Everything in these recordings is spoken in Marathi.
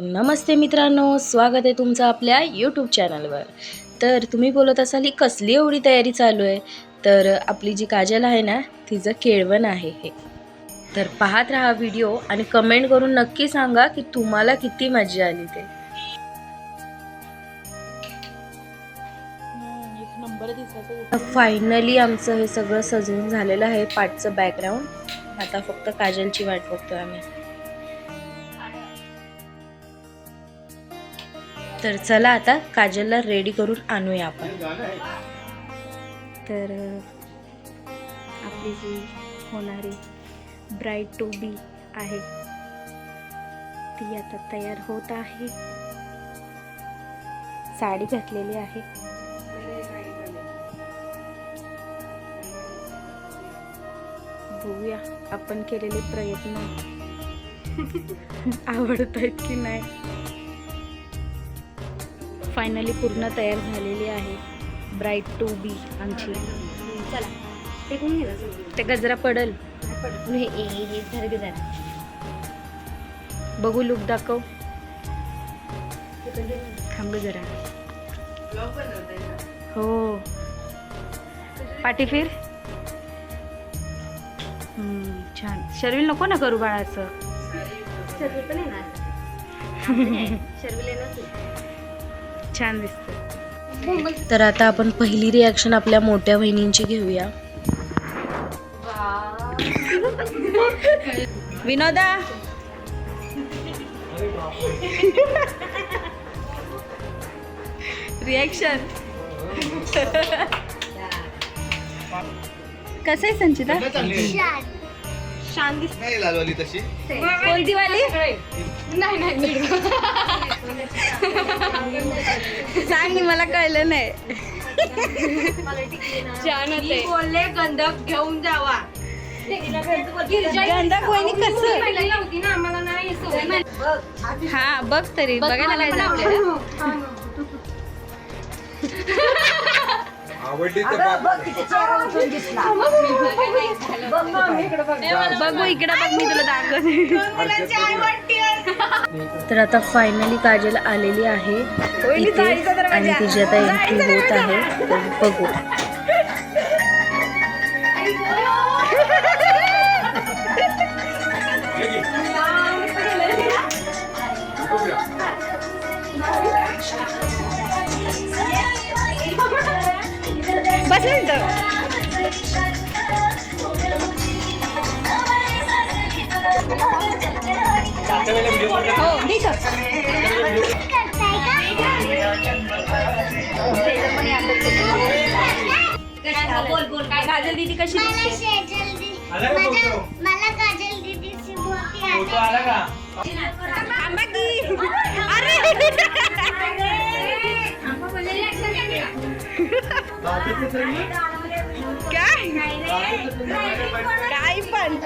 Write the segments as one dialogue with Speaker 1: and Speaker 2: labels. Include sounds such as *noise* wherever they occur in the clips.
Speaker 1: नमस्ते मित्रांनो स्वागत आहे तुमचं आपल्या यूट्यूब चॅनलवर तर तुम्ही बोलत असाल ही कसली एवढी तयारी चालू आहे? तर आपली जी काजल आहे ना तिचं केळवण आहे हे. तर पाहत राहा व्हिडिओ आणि कमेंट करून नक्की सांगा की तुम्हाला किती मजा आली ते. फायनली आमचं हे सगळं सजवून झालेलं आहे पाठचं बॅकग्राऊंड आता फक्त काजलची वाट बघतोय आम्ही. तर चला आता काजलला रेडी करून आणूया आपण. तर आपली जी होणारी ब्राईट टोबी आहे ती आता तयार होत आहे. साडी घातलेली आहे. बघूया आपण केलेले प्रयत्न. *laughs* आवडत आहेत की नाही? फायनली पूर्ण तयार झालेली आहे. ब्राईट टू बी आमची.
Speaker 2: चला ते कोण गेलं
Speaker 1: ते गजरा पडल.
Speaker 2: हे हे हे धर ग जरा
Speaker 1: बघू लुक दाखव. थांब ग जरा. हो. पाठी फिर. हम्म, छान. शर्विल नको ना करू बाळा असं
Speaker 2: शर्वी पण येणार. *laughs* शर्वी येणार. तू
Speaker 1: छान दिसत. तर आता आपण पहिली रिॲक्शन आपल्या मोठ्या बहिणींची घेऊया. विनोदा. रिॲक्शन *laughs* कसं आहे संचिता? छान दिसत
Speaker 3: नाही लालवाली तशी.
Speaker 1: कोणती वाली सांग की मला कळलं नाही. छान होते
Speaker 2: बोलले गंधक घेऊन जावा.
Speaker 1: गंधक वहिनी कसं?
Speaker 2: होती ना आम्हाला नाही सवय
Speaker 1: बघ. इकडे बघ. मी तुला दाखवते. तर आता फायनली काजल आलेली आहे इथे आणि तिची आता एंट्री होत आहे. तर बघू.
Speaker 2: बोल बोल काय
Speaker 1: काजल दीदी कशी
Speaker 4: मला काजल दीदीची.
Speaker 1: थांबा की. अरे! *laughs* काय? काय पण.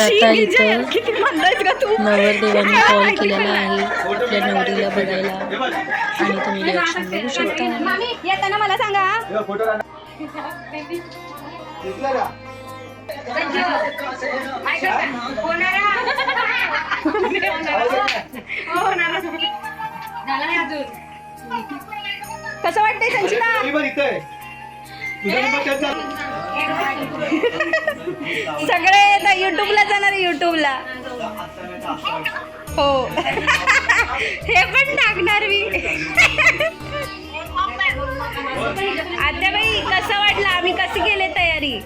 Speaker 1: आता इथं किती म्हणतायस का तू? नवरदेवांनी कॉल केलेला आहे. आपल्या नवरीला बघायला. आणि तुम्ही रिॲक्शन बघू शकता.
Speaker 2: येताना मला सांगा.
Speaker 3: फोटो *laughs*
Speaker 1: कसं वाटतंय संचिता. सगळे आता युट्यूबला जाणार युट्यूबला हो. हे पण टाकणार मी. आता बाई कसं वाटलं? आम्ही कशी केले तयारी?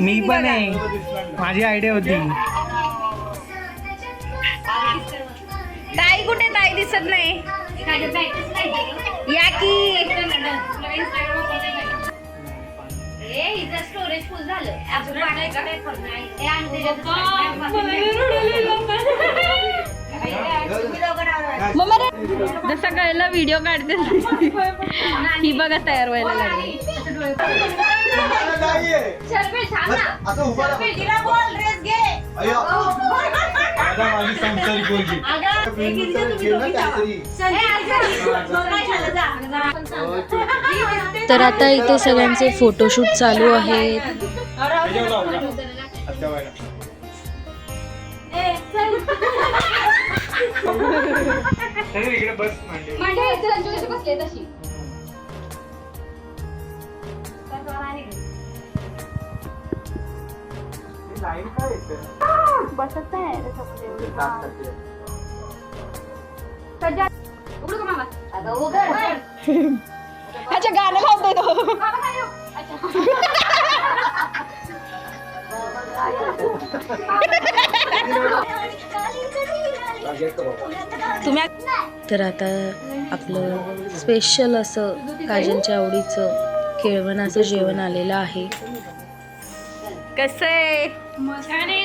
Speaker 5: मी पण. आहे. माझी आयडिया होती.
Speaker 1: ताई कुठे ताई दिसत नाही. या की.
Speaker 2: स्टोरेज फुल झालं. हे
Speaker 1: जसं कळलं व्हिडिओ काढते. ही बघा तयार व्हायला लागली.
Speaker 3: ड्रेस घे.
Speaker 6: दादा माझी संसारिक पोरगी. घे ना काहीतरी.
Speaker 7: तर आता इथे सगळ्यांचे फोटोशूट चालू आहेत.
Speaker 6: त्याच्यावर लाव का?
Speaker 5: बस
Speaker 3: उघडू का मामा अगं उघड अच्छा गाणं लावतोय तो.
Speaker 7: तुम्ही तर आता आपलं स्पेशल असं काजलच्या आवडीचं केळवणाचं जेवण आलेलं आहे. कसं आहे?
Speaker 3: छान आहे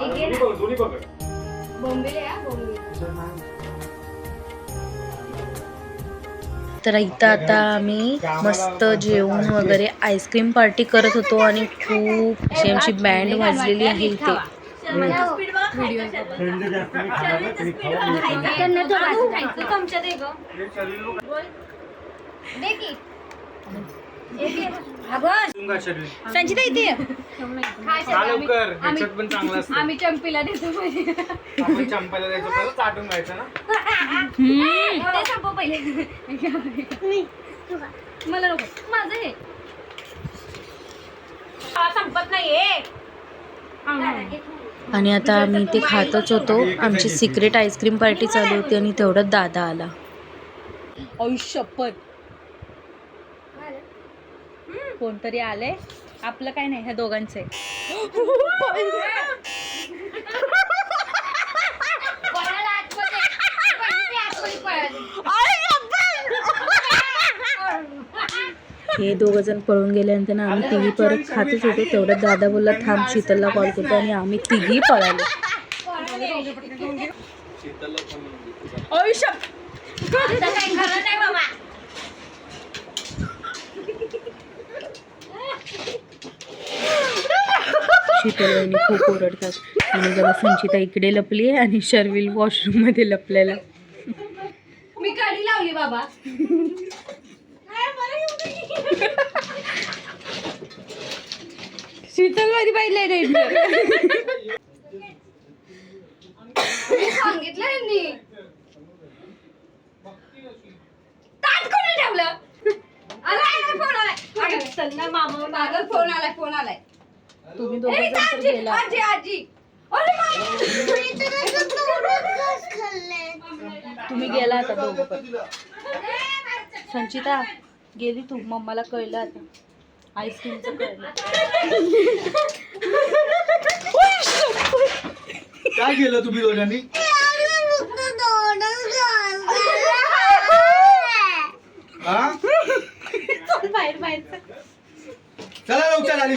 Speaker 6: दोन्ही पकड.
Speaker 7: तर इथं आता आम्ही मस्त जेवण वगैरे आईस्क्रीम पार्टी करत होतो आणि खूप अशी आमची बँड वाजलेली आहे इथे.
Speaker 3: चमचा संचिता इथे
Speaker 5: लवकर. ह्याच्यात पण चांगलं असतं.
Speaker 3: आम्ही चंपीला देतो पहिले.
Speaker 5: आपण चंपाला जायचं परत चाटून घ्यायचं ना?
Speaker 3: ते संपव पहिले. मला नको. माझं हे. हा, संपत नाहीये.
Speaker 7: आणि आता आम्ही ते खातच होतो. आमची सिक्रेट आईस्क्रीम पार्टी चालू होती आणि तेवढ्यात दादा आला.
Speaker 1: शपथ कोणतरी आलंय. आपलं काय नाही ह्या दोघांचं.
Speaker 7: हे दोघं जण पळून गेल्यानंतर ना आम्ही तिघी परत खातच होतो. तेवढ्यात दादा बोलला थांब शीतलला कॉल करतो. आणि आम्ही तिघी पळालो
Speaker 6: शीतलला पण घेतो.
Speaker 3: आता काही खरं नाही बाबा
Speaker 7: शीतल वहिनी खूप ओरडतात. आणि जरा संचिता इकडे लपली आहे आणि शर्विल वॉशरूममध्ये लपलेला
Speaker 3: मी कडी लावली बाबा.
Speaker 1: शीतलमध्ये पाहिजे
Speaker 3: सांगितलं यांनी. ताट कोणी ठेवलं? फोन मामा मागं फोन आलाय फोन आलाय
Speaker 7: तुम्ही
Speaker 3: ए,
Speaker 7: दोघं जण तर गेला
Speaker 3: आजी आजी. अरे मामा.
Speaker 7: तुम्ही गेला आता दोघं पण. संचिता गेली तू. मम्माला कळलं आता. आईस्क्रीमचं कळलं.
Speaker 6: काय केलं तुम्ही दोघांनी? हा? चला लवकर आली.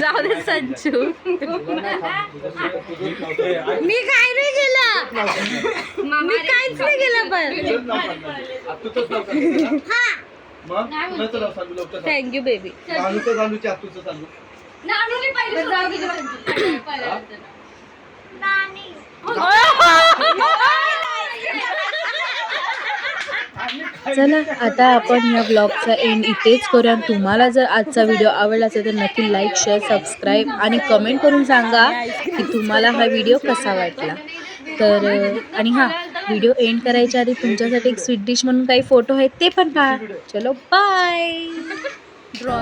Speaker 1: जाऊ दे संचू. मी काय नाही केलं. मी काहीच नाही केलं पण.
Speaker 6: तुझंच नाव सांगणार. आता तुझंच नाव सांगणार. मग कुणाचं नाव सांगू लवकर सांग.
Speaker 1: थँक्यू बेबी
Speaker 6: नानूचं सांगू की आतूचं सांगू
Speaker 3: नानूने पहिले सुरुवात केली. पहिल्या
Speaker 6: आम्ही
Speaker 7: चला आता आपण या ब्लॉगचा एंड इथेच करूया. आणि तुम्हाला जर आजचा व्हिडिओ आवडला असेल तर नक्की लाईक शेअर सबस्क्राईब आणि कमेंट करून सांगा की तुम्हाला हा व्हिडिओ कसा वाटला. तर आणि हां व्हिडिओ एंड करायच्या आधी तुमच्यासाठी एक स्वीट डिश म्हणून काही फोटो आहेत ते पण पहा. चलो बाय ड्रॉ